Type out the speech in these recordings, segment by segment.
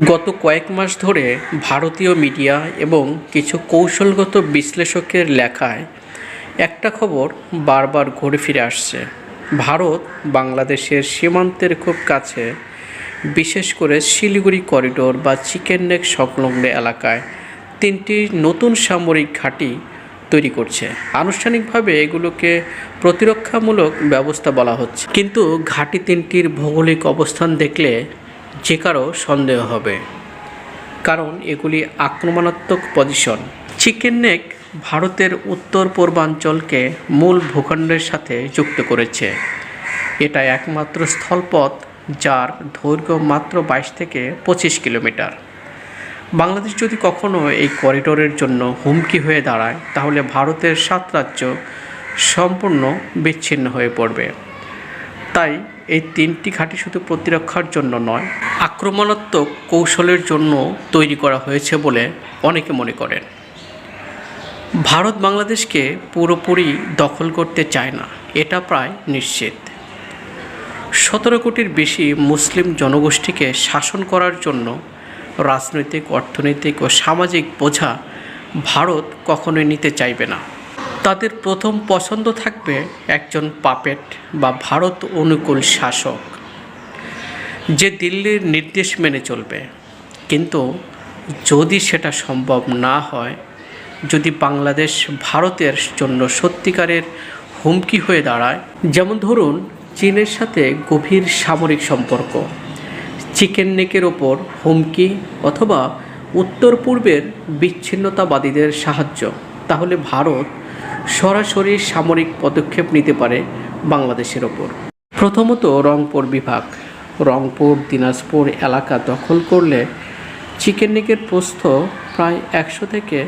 গত কয়েক মাস ধরে ভারতীয় মিডিয়া এবং কিছু কৌশলগত বিশ্লেষকের লেখায় একটা খবর বারবার ঘুরে ফিরে আসছে। ভারত বাংলাদেশের সীমান্তের খুব কাছে, বিশেষ করে শিলিগুড়ি করিডোর বা চিকেন নেক সংলগ্ন এলাকায় তিনটি নতুন সামরিক ঘাঁটি তৈরি করছে। আনুষ্ঠানিকভাবে এগুলোকে প্রতিরক্ষামূলক ব্যবস্থা বলা হচ্ছে। কিন্তু ঘাঁটি তিনটির ভৌগোলিক অবস্থান দেখলে যে কারও সন্দেহ হবে। কারণ এগুলি আক্রমণাত্মক পজিশন চিকেন নেক ভারতের উত্তর পূর্বাঞ্চলকে মূল ভূখণ্ডের সাথে যুক্ত করেছে। এটা একমাত্র স্থলপথ যার দৈর্ঘ্য মাত্র বাইশ থেকে পঁচিশ কিলোমিটার। বাংলাদেশ যদি কখনো এই করিডোরের জন্য হুমকি হয়ে দাঁড়ায়, তাহলে ভারতের সাত রাজ্য সম্পূর্ণ বিচ্ছিন্ন হয়ে পড়বে। তাই এই তিনটি ঘাঁটি শুধু প্রতিরক্ষার জন্য নয় আক্রমণাত্মক কৌশলের জন্য তৈরি করা হয়েছে বলে অনেকে মনে করেন। ভারত বাংলাদেশকে পুরোপুরি দখল করতে চায় না, এটা প্রায় নিশ্চিত। সতেরো কোটির বেশি মুসলিম জনগোষ্ঠীকে শাসন করার জন্য রাজনৈতিক, অর্থনৈতিক ও সামাজিক বোঝা ভারত কখনোই নিতে চাইবে না। তাদের প্রথম পছন্দ থাকবে একজন পাপেট বা ভারত অনুকূল শাসক। যে দিল্লির নির্দেশ মেনে চলবে। কিন্তু যদি সেটা সম্ভব না হয়, যদি বাংলাদেশ ভারতের জন্য সত্যিকারের হুমকি হয়ে দাঁড়ায়, যেমন ধরুন চীনের সাথে গভীর সামরিক সম্পর্ক, চিকেন নেকের ওপর হুমকি অথবা উত্তর পূর্বের বিচ্ছিন্নতাবাদীদের সাহায্য, তাহলে ভারত সরাসরি সামরিক পদক্ষেপ নিতে পারে বাংলাদেশের ওপর। প্রথমত রংপুর বিভাগ। রংপুর, দিনাজপুর এলাকা দখল করলে চিকেন নেকের প্রস্থ প্রায় একশো থেকে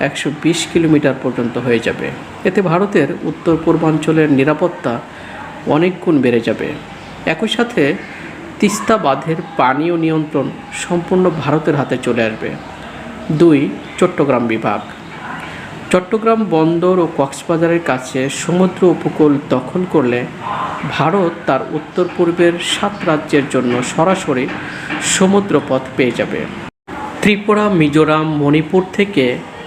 একশো বিশ কিলোমিটার পর্যন্ত হয়ে যাবে। এতে ভারতের উত্তর পূর্বাঞ্চলের নিরাপত্তা অনেক গুণ বেড়ে যাবে। একই সাথে তিস্তা বাঁধের পানীয় নিয়ন্ত্রণ সম্পূর্ণ ভারতের হাতে চলে আসবে। দুই, চট্টগ্রাম বিভাগ। চট্টগ্রাম বন্দর ও কক্সবাজারের কাছে সমুদ্র উপকূল দখল করলে ভারত তার উত্তর পূর্বের সাত রাজ্যের জন্য সরাসরি সমুদ্রপথ পেয়ে যাবে। ত্রিপুরা, মিজোরাম, মণিপুর থেকে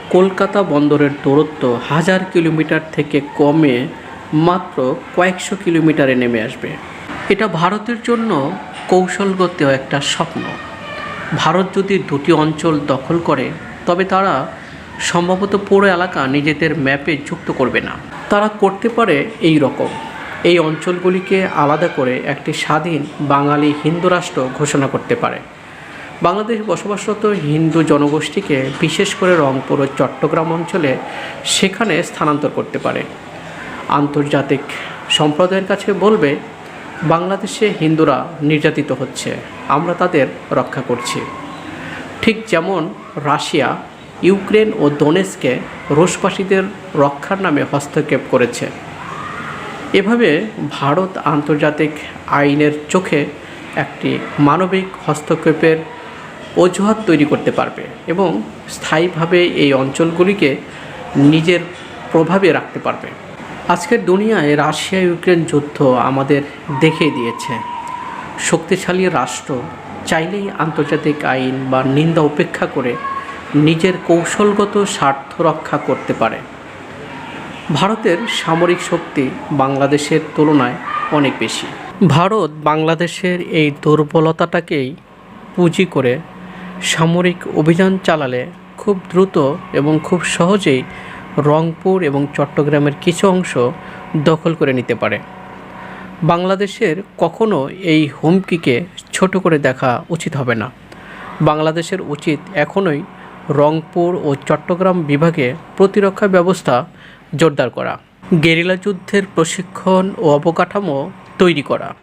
কলকাতা বন্দরের দূরত্ব হাজার কিলোমিটার থেকে কমে মাত্র কয়েকশো কিলোমিটারে নেমে আসবে। এটা ভারতের জন্য কৌশলগত একটা স্বপ্ন। ভারত যদি দুটি অঞ্চল দখল করে, তবে তারা সম্ভবত পুরো এলাকা নিজেদের ম্যাপে যুক্ত করবে না। তারা করতে পারে এই রকম। এই অঞ্চলগুলিকে আলাদা করে একটি স্বাধীন বাঙালি হিন্দু রাষ্ট্র ঘোষণা করতে পারে। বাংলাদেশ বসবাসরত হিন্দু জনগোষ্ঠীকে বিশেষ করে রংপুর ও চট্টগ্রাম অঞ্চলে সেখানে স্থানান্তর করতে পারে। আন্তর্জাতিক সম্প্রদায়ের কাছে বলবে, বাংলাদেশে হিন্দুরা নির্যাতিত হচ্ছে, আমরা তাদের রক্ষা করছি। ঠিক যেমন রাশিয়া ইউক্রেন ও দোনেসকে রুশবাসীদের রক্ষার নামে হস্তক্ষেপ করেছে। এভাবে ভারত আন্তর্জাতিক আইনের চোখে একটি মানবিক হস্তক্ষেপের অজুহাত তৈরি করতে পারবে এবং স্থায়ীভাবে এই অঞ্চলগুলিকে নিজের প্রভাবে রাখতে পারবে। আজকের দুনিয়ায় রাশিয়া ইউক্রেন যুদ্ধ আমাদের দেখিয়ে দিয়েছে। শক্তিশালী রাষ্ট্র চাইলেই আন্তর্জাতিক আইন বা নিন্দা উপেক্ষা করে নিজের কৌশলগত স্বার্থ রক্ষা করতে পারে। ভারতের সামরিক শক্তি বাংলাদেশের তুলনায় অনেক বেশি। ভারত বাংলাদেশের এই দুর্বলতাটাকেই পুঁজি করে সামরিক অভিযান চালালে খুব দ্রুত এবং খুব সহজেই রংপুর এবং চট্টগ্রামের কিছু অংশ দখল করে নিতে পারে। বাংলাদেশের কখনো এই হুমকিকে ছোট করে দেখা উচিত হবে না। বাংলাদেশের উচিত এখনই রংপুর ও চট্টগ্রাম বিভাগে প্রতিরক্ষা ব্যবস্থা জোরদার করা। গেরিলা যুদ্ধের প্রশিক্ষণ ও অবকাঠামো তৈরি করা।